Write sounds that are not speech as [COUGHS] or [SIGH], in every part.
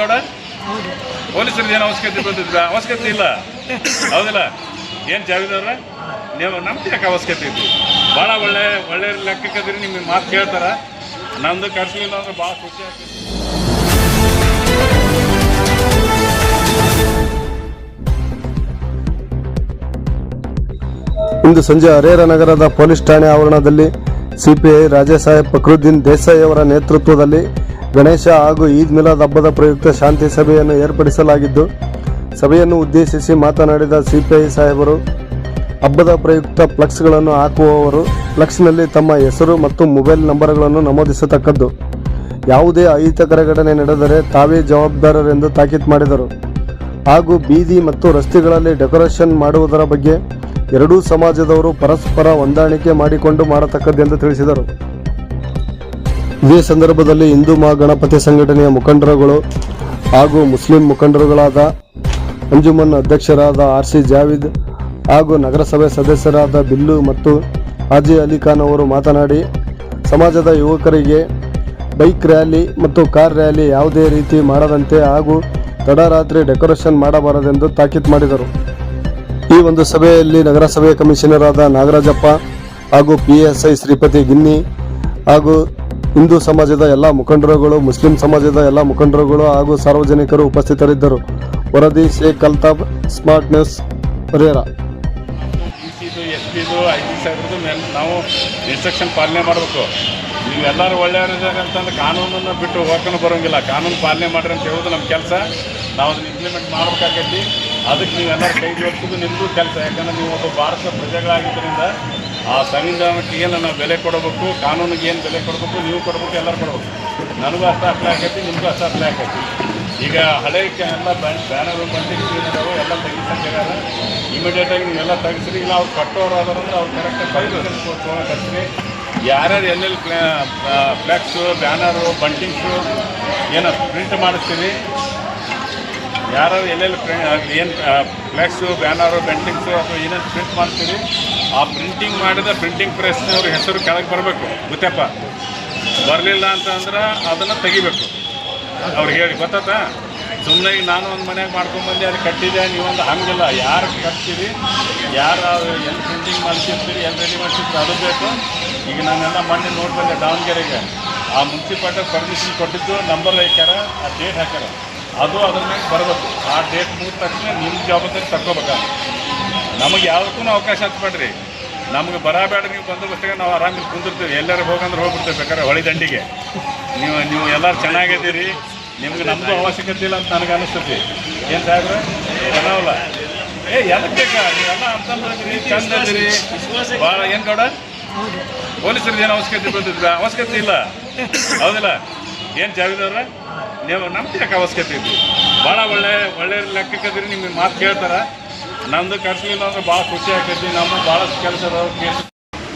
ಗೌಡ? ಪೊಲೀಸರದ್ದು ಏನು ಅವಶ್ಯಕತೆ ಬಂದಿದ್ರ ಅವಶ್ಯಕತೆ ಇಲ್ಲ. ಹೌದಿಲ್ಲ? ಏನು ಜಾವೇದವ್ರ ನೀವು ನಮ್ದು ಯಾಕೆ ಅವಶ್ಯಕತೆ ಇದ್ರಿ ಭಾಳ ಒಳ್ಳೆ ಒಳ್ಳೆ ಲೆಕ್ಕಕ್ಕದ್ರಿ ನಿಮಗೆ ಮಾತು ಕೇಳ್ತಾರ. ನಮ್ದು ಕರ್ಸಲಿಲ್ಲ ಅಂದ್ರೆ ಭಾಳ ಖುಷಿ ಆಗ್ತದೆ. ಇಂದು ಸಂಜೆ ಹರೇರ ನಗರದ ಪೊಲೀಸ್ ಠಾಣೆ ಆವರಣದಲ್ಲಿ ಸಿಪಿಐ ರಾಜೇಸಾಹೇಬ್ ಫಕ್ರುದ್ದೀನ್ ದೇಸಾಯಿ ಅವರ ನೇತೃತ್ವದಲ್ಲಿ ಗಣೇಶ ಹಾಗೂ ಈದ್ ಮಿಲಾದ್ ಹಬ್ಬದ ಪ್ರಯುಕ್ತ ಶಾಂತಿ ಸಭೆಯನ್ನು ಏರ್ಪಡಿಸಲಾಗಿದ್ದು, ಸಭೆಯನ್ನು ಉದ್ದೇಶಿಸಿ ಮಾತನಾಡಿದ ಸಿಪಿಐ ಸಾಹೇಬರು, ಹಬ್ಬದ ಪ್ರಯುಕ್ತ ಫ್ಲೆಕ್ಸ್ಗಳನ್ನು ಹಾಕುವವರು, ಫ್ಲೆಕ್ಸ್ನಲ್ಲಿ ತಮ್ಮ ಹೆಸರು ಮತ್ತು ಮೊಬೈಲ್ ನಂಬರ್ಗಳನ್ನು ನಮೂದಿಸತಕ್ಕದ್ದು. ಯಾವುದೇ ಅಹಿತಕರ ಘಟನೆ ನಡೆದರೆ ತಾವೇ ಜವಾಬ್ದಾರರೆಂದು ತಾಕೀತು ಮಾಡಿದರು. ಹಾಗೂ ಬೀದಿ ಮತ್ತು ರಸ್ತೆಗಳಲ್ಲಿ ಡೆಕೋರೇಷನ್ ಮಾಡುವುದರ ಬಗ್ಗೆ ಎರಡೂ ಸಮಾಜದವರು ಪರಸ್ಪರ ಹೊಂದಾಣಿಕೆ ಮಾಡಿಕೊಂಡು ಮಾಡತಕ್ಕದ್ದೆಂದು ತಿಳಿಸಿದರು. ಇದೇ ಸಂದರ್ಭದಲ್ಲಿ ಹಿಂದೂ ಮಹಾಗಣಪತಿ ಸಂಘಟನೆಯ ಮುಖಂಡರುಗಳು ಹಾಗೂ ಮುಸ್ಲಿಂ ಮುಖಂಡರುಗಳಾದ ಅಂಜುಮನ್ ಅಧ್ಯಕ್ಷರಾದ ಆರ್ ಸಿ ಜಾವಿದ್ ಹಾಗೂ ನಗರಸಭೆ ಸದಸ್ಯರಾದ ಬಿಲ್ಲು ಮತ್ತು ಹಾಜಿ ಅಲಿ ಖಾನ್ ಅವರು ಮಾತನಾಡಿ, ಸಮಾಜದ ಯುವಕರಿಗೆ ಬೈಕ್ ರ್ಯಾಲಿ ಮತ್ತು ಕಾರ್ ರ್ಯಾಲಿ ಯಾವುದೇ ರೀತಿ ಮಾಡದಂತೆ ಹಾಗೂ ತಡರಾತ್ರಿ ಡೆಕೋರೇಷನ್ ಮಾಡಬಾರದೆಂದು ತಾಕೀತು ಮಾಡಿದರು. ಈ ಒಂದು ಸಭೆಯಲ್ಲಿ ನಗರಸಭೆ ಕಮಿಷನರ್ ಆದ ನಾಗರಾಜಪ್ಪ ಹಾಗೂ P S I Shripati Ginni ಹಾಗೂ ಹಿಂದೂ ಸಮಾಜದ ಎಲ್ಲ ಮುಖಂಡರುಗಳು, ಮುಸ್ಲಿಂ ಸಮಾಜದ ಎಲ್ಲ ಮುಖಂಡರುಗಳು ಹಾಗೂ ಸಾರ್ವಜನಿಕರು ಉಪಸ್ಥಿತರಿದ್ದರು. ವರದಿ ಶೇಖ್ ಅಲ್ತಾಬ್ ಸ್ಮಾರ್ಟ್ ನ್ಯೂಸ್ ಸಿದು ಎಸ್ ಐ ಮೇಲೆ ನಾವು ಇನ್ಸ್ಟ್ರಕ್ಷನ್ ಪಾಲನೆ ಮಾಡಬೇಕು. ನೀವು ಎಲ್ಲರೂ ಒಳ್ಳೆಯವರಿದ್ದಾರೆ ಅಂತಂದ್ರೆ ಕಾನೂನನ್ನು ಬಿಟ್ಟು ಹೋಗೋಕ್ಕೂ ಬರೋಂಗಿಲ್ಲ. ಕಾನೂನು ಪಾಲನೆ ಮಾಡ್ರಿ ಅಂತ ಹೇಳೋದು ನಮ್ಮ ಕೆಲಸ. ನಾವು ಅದನ್ನು ಇಂಪ್ಲಿಮೆಂಟ್ ಮಾಡ್ಬೇಕಾಗೈತಿ. ಅದಕ್ಕೆ ನೀವೆಲ್ಲರೂ ಕೈ ಜೋಡಿಸೋದು ನಿಮ್ಮದು ಕೆಲಸ. ಯಾಕಂದ್ರೆ ನೀವು ಒಬ್ಬ ಭಾರತದ ಪ್ರಜೆಗಳಾಗಿದ್ದರಿಂದ ಆ ಸಂವಿಧಾನಕ್ಕೆ ಏನು ನಾವು ಬೆಲೆ ಕೊಡಬೇಕು ಕಾನೂನಿಗೆ ಏನು ಬೆಲೆ ಕೊಡಬೇಕು ನೀವು ಕೊಡಬೇಕು ಎಲ್ಲರೂ ಕೊಡಬೇಕು. ನನಗೂ ಅಷ್ಟ ಅಪ್ಲೈ ಆಗೈತಿ ನಿಮಗೂ ಅಷ್ಟ ಅಪ್ಲೈ ಆಗೈತಿ. ಈಗ ಹಳೆ ಎಲ್ಲ ಬ್ಯಾನ್ ಬ್ಯಾನರು ಬಂದಿಗೆ ಇದಾವೆ ಎಲ್ಲ ತೆಗಿಸಂಗಾರ ಇಮಿಡಿಯೇಟಾಗಿ ನೀವೆಲ್ಲ ತೆಗಿಸ್ರಿ ಇಲ್ಲ ಅವ್ರು ಕಟ್ಟೋರು ಆದ್ರಂದ್ರೆ ಅವ್ರು ಕರೆಕ್ಟಾಗಿ ಪರ್ಮಿಷನ್ ಕೊಡ್ತೀನಿ ಯಾರ್ಯಾರು ಎಲ್ಲೆಲ್ಲಿ ಫ್ಲೆಕ್ಸು ಬ್ಯಾನರು ಬಂಟಿಂಗ್ಸು ಏನೋ ಪ್ರಿಂಟ್ ಮಾಡಿಸ್ತೀವಿ ಯಾರು ಎಲ್ಲೆಲ್ಲಿ ಏನು ಫ್ಲೆಕ್ಸು ಬ್ಯಾನರು ಬೆಂಟಿಂಗ್ಸು ಅಥವಾ ಏನೇನು ಪ್ರಿಂಟ್ ಮಾಡ್ತೀವಿ ಆ ಪ್ರಿಂಟಿಂಗ್ ಮಾಡಿದ ಪ್ರಿಂಟಿಂಗ್ ಪ್ರೆಸ್ನವ್ರ ಹೆಸರು ಕೆಳಗೆ ಬರಬೇಕು. ಗೊತ್ತಪ್ಪ? ಬರಲಿಲ್ಲ ಅಂತಂದ್ರೆ ಅದನ್ನು ತೆಗಿಬೇಕು. ಅವ್ರಿಗೆ ಹೇಳಿ ಗೊತ್ತಾತಾ ಸುಮ್ಮನೆ ಈಗ ನಾನು ಒಂದು ಮನೆಯಾಗ ಮಾಡ್ಕೊಂಡ್ಬಂದು ಅದು ಕಟ್ಟಿದೆ, ನೀವೊಂದು ಹಂಗಿಲ್ಲ. ಯಾರು ಕಟ್ತೀರಿ? ಯಾರು ಎಲ್ಲಿ ಪ್ರಿಂಟಿಂಗ್ ಮಾಡ್ತಿರ್ತೀರಿ ಎಲ್ಲಿ ರೆಡಿ ಮಾಡ್ತಿರ್ತೀರಿ ಅದು ಬೇಕು. ಈಗ ನಾನೆಲ್ಲ ಮೊನ್ನೆ ನೋಡ್ಬಂದೆ ದಾವಣಗೆರೆಗೆ. ಆ ಮುನ್ಸಿಪಾಲ್ಟಿ ಪರ್ಮಿಷನ್ ಕೊಟ್ಟಿದ್ದು ನಂಬರ್ ಹಾಕ್ಯಾರ ಆ ಡೇಟ್ ಹಾಕ್ಯಾರ. ಅದು ಅದ್ರ ಮೇಲೆ ಬರಬೇಕು. ಆ ಡೇಟ್ ಮುಗಿದ ತಕ್ಷಣ ನಿಮ್ಮ ಜವಾಬ್ದಾರಿ ತಕ್ಕೋಬೇಕಾಗ ನಮಗೆ ಯಾವುದಕ್ಕೂ ಅವಕಾಶ ಹಚ್ಬೇಡ್ರಿ ನಮ್ಗೆ ಬರಬೇಡ ನೀವು ಬಂದೋಬಸ್ತಾಗ ನಾವು ಆರಾಮಿಗೆ ಕುಂದಿರ್ತೀವಿ. ಎಲ್ಲರೂ ಹೋಗಂದ್ರೆ ಹೋಗ್ಬಿಡ್ತೀವಿ ಬೇಕಾದ್ರೆ ಹೊಳಿ ದಂಡಿಗೆ. ನೀವು ನೀವು ಎಲ್ಲರೂ ಚೆನ್ನಾಗಿದ್ದೀರಿ. ನಿಮ್ಗೆ ನಮ್ಮದು ಅವಶ್ಯಕತೆ ಇಲ್ಲ ಅಂತ ನನಗೆ ಅನಿಸ್ತೈತಿ. ಏನು ಸಾಹೇಬ್ರೆ? ಚೆನ್ನಾಗಲ್ಲ ಏ ಎಲ್ಲ ಬೇಕಾ? ನೀವೆಲ್ಲ ಅಂತಂದ್ರಿ ಚಂದ ಇದ್ದೀರಿ. ಭಾಳ ಏನು ಗೌಡ? ಪೊಲೀಸರದ್ದು ಏನು ಅವಶ್ಯಕತೆ ಬಂದಿದ್ರ ಅವಶ್ಯಕತೆ ಇಲ್ಲ. ಹೌದಿಲ್ಲ? ಏನು ಜಾವೇದವ್ರ ನೀವು ನಮ್ದು ಯಾಕೆ ಅವಶ್ಯಕತೆ ಇದ್ವಿ ಭಾಳ ಒಳ್ಳೆ ಒಳ್ಳೆ ಲೆಕ್ಕಕ್ಕಿದ್ರಿ ನಿಮಗೆ ಮಾತು ಕೇಳ್ತಾರ. ನಮ್ದು ಕರ್ಸಲಿಲ್ಲ ಅಂದ್ರೆ ಭಾಳ ಖುಷಿ ಆಗ್ತೈತಿ, ನಮ್ಮ ಭಾಳಷ್ಟು ಕೆಲಸ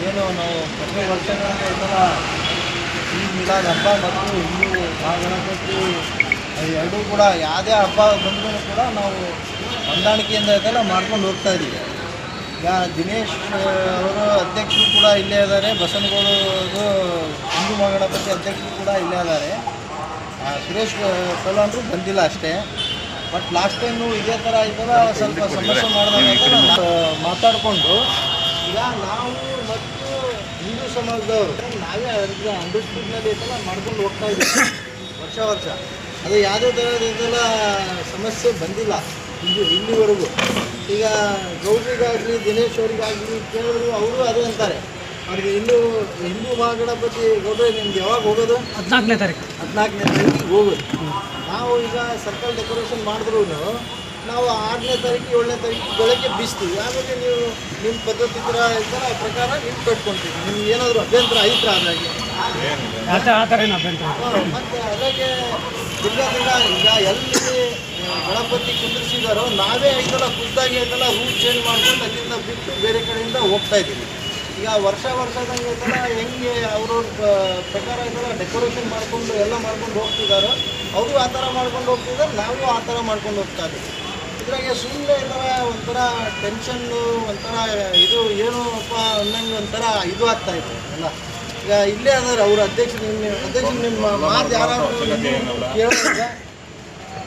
ಏನು, ನಾವು ಪ್ರತಿ ಈ ಹಬ್ಬ ಮತ್ತು ಹಿಂದೂ ಮಹಾಗಣಪತಿ ಎರಡೂ ಕೂಡ ಯಾವುದೇ ಹಬ್ಬ ಬಂದರೂ ಕೂಡ ನಾವು ಹೊಂದಾಣಿಕೆಯಿಂದ ಇದೆಲ್ಲ ಮಾಡ್ಕೊಂಡು ಹೋಗ್ತಾ ಇದ್ದೀವಿ ಈಗ ದಿನೇಶ್ ಅವರು ಅಧ್ಯಕ್ಷರು ಕೂಡ ಇಲ್ಲೇ ಇದ್ದಾರೆ, ಬಸನಗೌಡರು ಹಿಂದೂ ಮಹಾಗಣಪತಿ ಅಧ್ಯಕ್ಷರು ಕೂಡ ಇಲ್ಲೇ ಇದ್ದಾರೆ. ಸುರೇಶ್ ಕೋಲಾಂಡ್ರು ಬಂದಿಲ್ಲ ಅಷ್ಟೇ. ಬಟ್ ಲಾಸ್ಟ್ ಟೈಮು ಇದೇ ಥರ ಇದರ ಸ್ವಲ್ಪ ಸಮಸ್ಯೆ ಮಾಡಿದಾಗ ಮಾತಾಡಿಕೊಂಡು ಈಗ ನಾವು ಮತ್ತು ಹಿಂದೂ ಸಮಾಜದವರು ನಾವೇ ಅದಕ್ಕೆ ಅಂಡರ್ಸ್ಟ್ಯಾಂಡ್ನಲ್ಲಿ ಇದೆಲ್ಲ ಮಾಡ್ಕೊಂಡು ಹೋಗ್ತಾ ಇದ್ದೀವಿ. [COUGHS] ವರ್ಷ ವರ್ಷ. ಅದು ಯಾವುದೇ ಥರದ ಇದೆಲ್ಲ ಸಮಸ್ಯೆ ಬಂದಿಲ್ಲ ಇಂದು ಇಲ್ಲಿವರೆಗೂ ಈಗ ಗೌರಿಗಾಗಲಿ ದಿನೇಶ್ ಅವರಿಗಾಗಲಿ ಕೇಳಿದ್ರು ಅವರು ಅದೇ ಅಂತಾರೆ. ಅವ್ರಿಗೆ ಹಿಂದೂ ಹಿಂದೂ ಮಹಾಗಣಪತಿ ಗೌಡ್ರೆ ನಿಮ್ಗೆ ಯಾವಾಗ ಹೋಗೋದು? ಹದಿನಾಲ್ಕನೇ ತಾರೀಕು. ಹದಿನಾಲ್ಕನೇ ತಾರೀಕಿಗೆ ಹೋಗೋದು. ನಾವು ಈಗ ಸರ್ಕಲ್ ಡೆಕೋರೇಷನ್ ಮಾಡಿದ್ರೂ ನಾವು ಆರನೇ ತಾರೀಕು ಏಳನೇ ತಾರೀಕು ಬೆಳಗ್ಗೆ ಬೀಸ್ತೀವಿ ಆಮೇಲೆ ನೀವು ನಿಮ್ಮ ಪದ್ಧತಿ ಥರ ಇರ್ತಾರ ಆ ಪ್ರಕಾರ ನೀವು ಕಟ್ಕೊತೀವಿ ನಿಮ್ಗೆ ಏನಾದರೂ ಅಭ್ಯಂತರ ಐತ್ರ ಅದಾಗಿ ಮತ್ತು ಅದಾಗೆ ತಿರ್ಗಾ ತಿರ್ಗಾ ಈಗ ಎಲ್ಲಿ ಗಣಪತಿ ಕುಂದಿರಿಸಿದಾರೋ ನಾವೇ ಐತಲ್ಲ ಖುದ್ದಾಗಿ ಐತಲ್ಲ ರೂಟ್ ಚೇಂಜ್ ಮಾಡ್ಕೊಂಡು ಅಲ್ಲಿಂದ ಬಿಟ್ಟು ಬೇರೆ ಕಡೆಯಿಂದ ಹೋಗ್ತಾ ಇದ್ದೀವಿ. ಈಗ ವರ್ಷ ವರ್ಷದಂಗೆ ಇದೆಲ್ಲ ಹೆಂಗೆ ಅವ್ರವ್ರ ಪ್ರಕಾರ ಇದೆಲ್ಲ ಡೆಕೋರೇಷನ್ ಮಾಡಿಕೊಂಡು ಎಲ್ಲ ಮಾಡ್ಕೊಂಡು ಹೋಗ್ತಿದ್ದಾರೆ ಅವರು ಆ ಥರ ಮಾಡ್ಕೊಂಡು ಹೋಗ್ತಿದ್ದಾರೆ ನಾವು ಆ ಥರ ಮಾಡ್ಕೊಂಡು ಹೋಗ್ತಾ ಇದ್ದೀವಿ. ಇದ್ರಾಗೆ ಸುಮ್ಮನೆ ಥರ ಒಂಥರ ಟೆನ್ಷನ್ನು ಒಂಥರ ಇದು ಏನು ಅಪ್ಪ ಅನ್ನಂಗೆ ಒಂಥರ ಇದು ಆಗ್ತಾ ಇದೆ ಅಲ್ಲ? ಈಗ ಇಲ್ಲೇ ಅದಾರೆ ಅವ್ರ ಅಧ್ಯಕ್ಷ ನಿಮ್ಮ ಅಧ್ಯಕ್ಷ ನಿಮ್ಮ ಮಾತು ಯಾರಾದರೂ ಕೇಳಿದ್ರೆ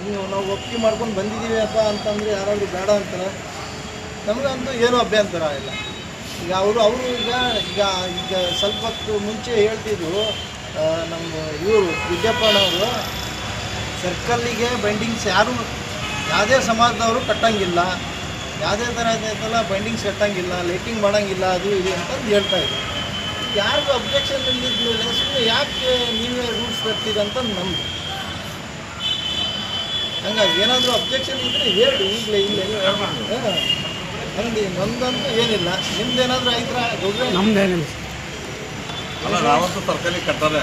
ನೀವು ನಾವು ಒಪ್ಪಿಗೆ ಮಾಡ್ಕೊಂಡು ಬಂದಿದ್ದೀವಿ ಅಪ್ಪ ಅಂತಂದರೆ ಯಾರಾದರೂ ಬೇಡ ಅಂತಾರೆ. ನಮಗಂತೂ ಏನೂ ಅಭ್ಯಂತರ ಇಲ್ಲ. ಈಗ ಅವರು ಅವರು ಈಗ ಈಗ ಈಗ ಸ್ವಲ್ಪ ಹೊತ್ತು ಮುಂಚೆ ಹೇಳ್ತಿದ್ರು ನಮ್ಮ ಇವರು ವಿದ್ಯಪ್ಪನವರು ಸರ್ಕಲ್ಲಿಗೆ ಬೈಂಡಿಂಗ್ಸ್ ಯಾರು ಯಾವುದೇ ಸಮಾಜದವರು ಕಟ್ಟಂಗಿಲ್ಲ. ಯಾವುದೇ ಥರ ಐತಲ್ಲ ಬೈಂಡಿಂಗ್ಸ್ ಕಟ್ಟಂಗಿಲ್ಲ ಲೈಟಿಂಗ್ ಮಾಡೋಂಗಿಲ್ಲ ಅದು ಇದು ಅಂತ ಹೇಳ್ತಾ ಇದ್ರು. ಯಾರಿಗೂ ಅಬ್ಜೆಕ್ಷನ್ ಇಲ್ಲದಿದ್ಮೇಲೆ ಸುಮ್ಮನೆ ಯಾಕೆ ನೀವೇ ರೂಲ್ಸ್ ತರ್ತೀರ ಅಂತ ನಮ್ಮದು ಹಂಗಾಗಿ ಏನಾದರೂ ಅಬ್ಜೆಕ್ಷನ್ ಇದ್ದರೆ ಹೇಳಿ ಈಗಲೇ ಇಲ್ಲೇ ಹಂಗೆ ನಮ್ದಂತೂ ಏನಿಲ್ಲ. ನಿಮ್ದೇನಾದರೂ ನಮ್ದೇನಿಲ್ಲ. ಅಲ್ಲ ನಾವಂತೂ ತರಕಾರಿ ಕಟ್ಟಾರೆ.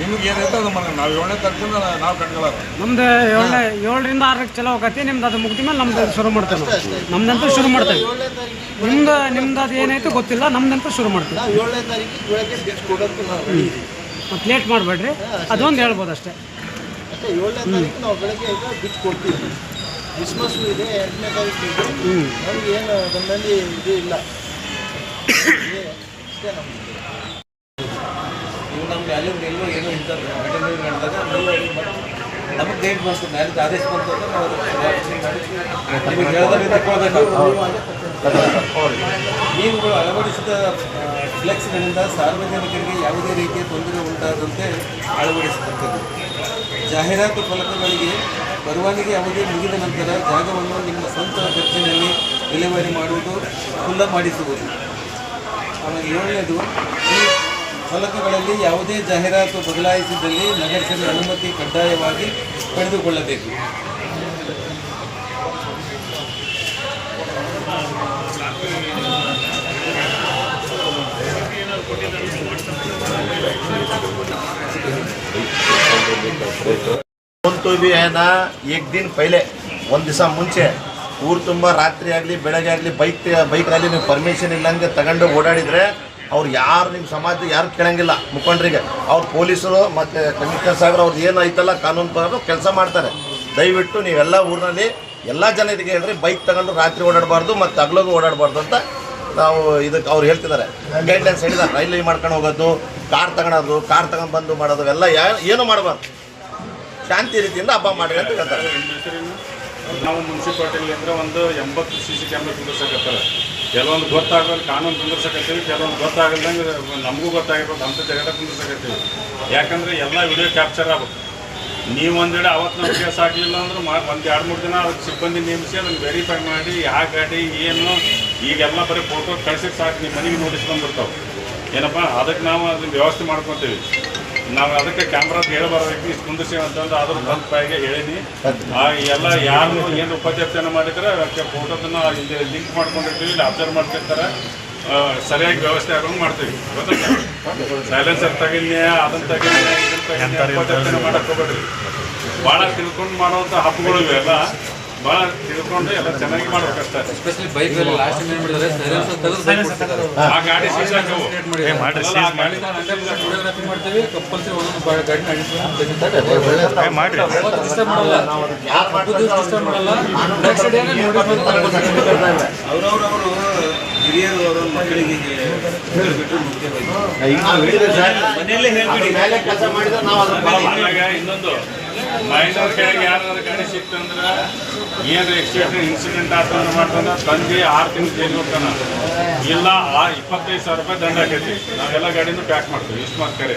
ನಿಮ್ಗೆ ಏನೈತೆ ಅದು ಮನೆ ನಾವು ಏಳನೇ ತಾರೀಕಿಂದ ನಾವು ಕಟ್ಕೊಳ್ಳೋದು ನಮ್ದು ಏಳನೇ ಏಳರಿಂದ ಆರಕ್ಕೆ ಚಲೋ ಹೋಗತಿ ನಿಮ್ದು ಅದು ಮುಗ್ದ ಮೇಲೆ ನಮ್ದು ಶುರು ಮಾಡ್ತೇವೆ ನಮ್ದಂತೂ ಶುರು ಮಾಡ್ತೇವೆ. ನಿಮ್ದು ನಿಮ್ದು ಅದು ಏನೈತೆ ಗೊತ್ತಿಲ್ಲ ನಮ್ದಂತೂ ಶುರು ಮಾಡ್ತೀವಿ. ನಾವು ಏಳನೇ ತಾರೀಕಿಗೆ ಬೆಳಗ್ಗೆ ಬಿಟ್ಟು ಕೊಡೋದು ನಾವು ready ಇದೀವಿ. ಮತ್ತು ಲೇಟ್ ಮಾಡಬೇಡ್ರಿ. ಅದೊಂದು ಹೇಳ್ಬೋದು ಅಷ್ಟೇ ಅಷ್ಟೇ ಏಳನೇ ತಾರೀಕು ನಾವು ಬೆಳಗ್ಗೆ ಈಗ ಬಿಟ್ಟು ಕೊಡ್ತೀವಿ. ಕ್ರಿಸ್ಮಸ್ಸು ಇದೆ ಎಂಟನೇ ತಾರೀಕು ಇದೆ ನಮ್ಗೆ ಏನು ಅದನ್ನಲ್ಲಿ ಇದು ಇಲ್ಲ. ಅಷ್ಟೇ ನಮ್ಗೆ ಇವು ನಮ್ಗೆ ಅಲ್ಲಿ ಎಲ್ಲೋ ಏನೋ ಇಂಥದ್ದು ಘಟನೆ ನಡೆದಾಗ ನಮಗೆ ಡೇಟ್ ಬಂತು ಮ್ಯಾರೇಜ್ ಆದೇಶ ಬಂತು ಅಂದ್ರೆ ನಾವು ನಿಮಗೆ ತಗೊಳ್ಬೇಕು ಅಳವಡಿಸಿದ ಫ್ಲೆಕ್ಸ್ಗಳಿಂದ ಸಾರ್ವಜನಿಕರಿಗೆ ಯಾವುದೇ ರೀತಿಯ ತೊಂದರೆ ಉಂಟಾದಂತೆ ಅಳವಡಿಸತಕ್ಕದ್ದು ಜಾಹೀರಾತು ಫಲಕಗಳಿಗೆ ಪರವಾನಿಗೆ ಅವಧಿ ಮುಗಿದ ನಂತರ ಜಾಗವನ್ನು ನಿಮ್ಮ ಸ್ವಂತ ಖರ್ಚಿನಲ್ಲಿ ಡೆಲಿವರಿ ಮಾಡುವುದು ಖುಲ್ಲ ಮಾಡಿಸುವುದು ಆಮೇಲೆ ಏಳನೇದು, ಈ ಫಲಕಗಳಲ್ಲಿ ಯಾವುದೇ ಜಾಹೀರಾತು ಬದಲಾಯಿಸಿದಲ್ಲಿ ನಗರಸಭೆ ಅನುಮತಿ ಕಡ್ಡಾಯವಾಗಿ ಪಡೆದುಕೊಳ್ಳಬೇಕು. ಬಂತು ಬಿ ಈಗ ದಿನ ಪೈಲೆ, ಒಂದು ದಿವಸ ಮುಂಚೆ, ಊರ್ ತುಂಬಾ ರಾತ್ರಿ ಆಗಲಿ, ಬೆಳಗ್ಗೆ ಆಗಲಿ, ಬೈಕ್ ಬೈಕ್ ಬೈಕಲ್ಲಿ ನೀವು ಪರ್ಮಿಷನ್ ಇಲ್ಲಂಗೆ ತಗೊಂಡು ಓಡಾಡಿದ್ರೆ ಅವ್ರು ಯಾರು ನಿಮ್ಮ ಸಮಾಜ ಯಾರು ಕೇಳಂಗಿಲ್ಲ. ಮುಖಂಡರಿಗೆ, ಅವ್ರು ಪೊಲೀಸರು ಮತ್ತು ಕಮಿಷನರ್ ಸಾಹೇಬ್ರ ಅವ್ರು ಏನು ಐತಲ್ಲ ಕಾನೂನು ಪ್ರಕಾರ ಕೆಲಸ ಮಾಡ್ತಾರೆ. ದಯವಿಟ್ಟು ನೀವೆಲ್ಲ ಊರಿನಲ್ಲಿ ಎಲ್ಲ ಜನರಿಗೆ ಹೇಳ್ರಿ, ಬೈಕ್ ತಗೊಂಡು ರಾತ್ರಿ ಓಡಾಡಬಾರ್ದು ಮತ್ತು ಹಗ್ಲಗೂ ಓಡಾಡಬಾರ್ದು ಅಂತ ನಾವು ಇದಕ್ಕೆ ಅವ್ರು ಹೇಳ್ತಿದ್ದಾರೆ. ಗೈಡ್ಲೈನ್ಸ್ ಹೇಳಿದ್ದಾರೆ ರೈಲ್ವೆ ಮಾಡ್ಕೊಂಡು ಹೋಗೋದು, ಕಾರ್ ತಗೊಳೋದು, ಕಾರ್ ತಗೊಂಡು ಬಂದು ಮಾಡೋದು, ಎಲ್ಲ ಯಾ, ಏನು ಮಾಡಬಾರ್ದು. ಶಾಂತಿ ರೀತಿಯಿಂದ ಹಬ್ಬ ಮಾಡಿ ಅಂತ ಹೇಳ್ತಾರೆ. ನಾವು ಮುನ್ಸಿಪಾಲ್ಟಿಲಿ ಅಂದ್ರೆ ಒಂದು ಎಂಬತ್ತು ಸಿ ಸಿ ಕ್ಯಾಮ್ರಾ ಕುಂದಿರ್ಸಕತ್ತಾರೆ ಕೆಲವೊಂದು ಗೊತ್ತಾಗೋದು ಕಾನೂನು ಕುಂದಿರ್ಸಕತ್ತೀವಿ ಕೆಲವೊಂದು ಗೊತ್ತಾಗಲ್ದಂಗೆ ನಮಗೂ ಗೊತ್ತಾಗಿರ್ಬೇಕು ಅಂತ ಜಗಳ ಕುಂದಿರ್ಸಕತ್ತೀವಿ ಯಾಕಂದ್ರೆ ಎಲ್ಲ ವಿಡಿಯೋ ಕ್ಯಾಪ್ಚರ್ ಆಗ್ಬೇಕು. ನೀವು ಒಂದೆಡೆ ಅವತ್ತು ನಮ್ಗೆ ಕೇಸ್ ಆಗಲಿಲ್ಲ ಅಂದ್ರೆ ಒಂದು ಎರಡು ಮೂರು ದಿನ ಅದಕ್ಕೆ ಸಿಬ್ಬಂದಿ ನೇಮಿಸಿ ಅದನ್ನು ವೆರಿಫೈ ಮಾಡಿ ಯಾವ ಗಾಡಿ ಏನು, ಈಗೆಲ್ಲ ಬರೀ ಫೋಟೋ ಕಳ್ಸಿಕ್ಕೆ ಸಾಕು ನಿಮ್ಮ ಮನೆಗೆ ನೋಟಿಸ್ ಬಂದ್ಬಿಡ್ತಾವೆ. ಏನಪ್ಪ, ಅದಕ್ಕೆ ನಾವು ಅದನ್ನು ವ್ಯವಸ್ಥೆ ಮಾಡ್ಕೊತೀವಿ. ನಾವು ಅದಕ್ಕೆ ಕ್ಯಾಮ್ರಾದ ಹೇಳ್ಬಾರ್ದಕ್ಕೆ ಇಷ್ಟು ಕುಂದಿಸಿ ಅಂತಂದ್ರೆ ಅದ್ರ ಬಂದ ಬಾಯಿಗೆ ಹೇಳೀನಿ. ಆ ಎಲ್ಲ ಯಾರು ಏನು ಉಪಚರ್ಚನೆ ಮಾಡಿದ್ರೆ ಅದಕ್ಕೆ ಫೋಟೋದನ್ನ ಇಲ್ಲಿ ಲಿಂಕ್ ಮಾಡ್ಕೊಂಡಿರ್ತೀವಿ ಇಲ್ಲಿ ಅಬ್ಸರ್ವ್ ಮಾಡ್ತಿರ್ತಾರೆ. ಸರಿಯಾಗಿ ವ್ಯವಸ್ಥೆ ಆಗೋಂಗೆ ಮಾಡ್ತೀವಿ. ಸೈಲೆನ್ಸರ್ ತಗಿನ್ಯ ಅದನ್ನ ತಗಿನ್ಯ ಇದನ್ನ ತಗಿನ್ಯ ಉಪಚರ್ಚನೆ ಮಾಡಕ್ಕೆ ಹೋಗ್ಬೇಡ್ರಿ. ಭಾಳ ತಿಳ್ಕೊಂಡು ಮಾಡೋಂಥ ಹಬ್ಬಗಳು ಇವೆಲ್ಲ ಭಾಳ ತಿಳ್ಕೊಂಡು ಎಲ್ಲ ಚೆನ್ನಾಗಿ ಮಾಡ್ಬೇಕಷ್ಟೇ. ಎಸ್ಪೆಷಲಿ ಬೈಕಲ್ಲಿ ಲಾಸ್ಟ್ ಏನು ಮಾಡಿದ್ದಾರೆ ಸೈಲೆನ್ಸರ್ ಆ ಗಾಡಿ ಸೀಸ್ ಹಾಕವು ಅಲ್ಲ, ಆ ಗಾಡಿ ಫೋಟೋಗ್ರಫಿ ಮಾಡ್ತೀವಿ ಕಂಪಲ್ಸರಿ ಒಂದೊಂದು ಗಾಡಿನ ಡಿಸ್ಟರ್ಬ್ ಮಾಡಲ್ಲ. ಹಬ್ಬದ ದಿವಸ ಡಿಸ್ಟರ್ಬ್ ಮಾಡಲ್ಲ ನೆಕ್ಸ್ಟ್ ಡೇನೇ ಅವರವರವರು ಹಿರಿಯರು ಅವರ ಮಕ್ಕಳಿಗೆ ಹೇಳ್ಬಿಟ್ಟು ಮುಖ್ಯವಾಗಿ ಮನೆಯಲ್ಲೇ ಹೇಳ್ಬಿಡಿ. ಕೆಲಸ ಮಾಡಿದ್ರೆ ನಾವು ಅದನ್ನ ಇನ್ನೊಂದು ಮೈನರ್ ಕೆಳಗೆ ಯಾರಾದ್ರೂ ಗಾಡಿ ಅಂದ್ರೆ ಏನು ಎಕ್ಸಿಡೆಂಟ್ ಇನ್ಸಿಡೆಂಟ್ ಆತ ಮಾಡ್ತಾನ ತಂದೆ ಆರು ತಿಂಗಳು ಜೈಲಿಗೆ ಹೋಗ್ತಾನ. ಇಲ್ಲ, ಆ ಇಪ್ಪತ್ತೈದು ಸಾವಿರ ರೂಪಾಯಿ ದಂಡ ಆಕೈತಿ ನಾವೆಲ್ಲ ಗಾಡಿನೂ ಪ್ಯಾಕ್ ಮಾಡ್ತೀವಿ. ಇಷ್ಟು ಮಾತು ಕರೆ.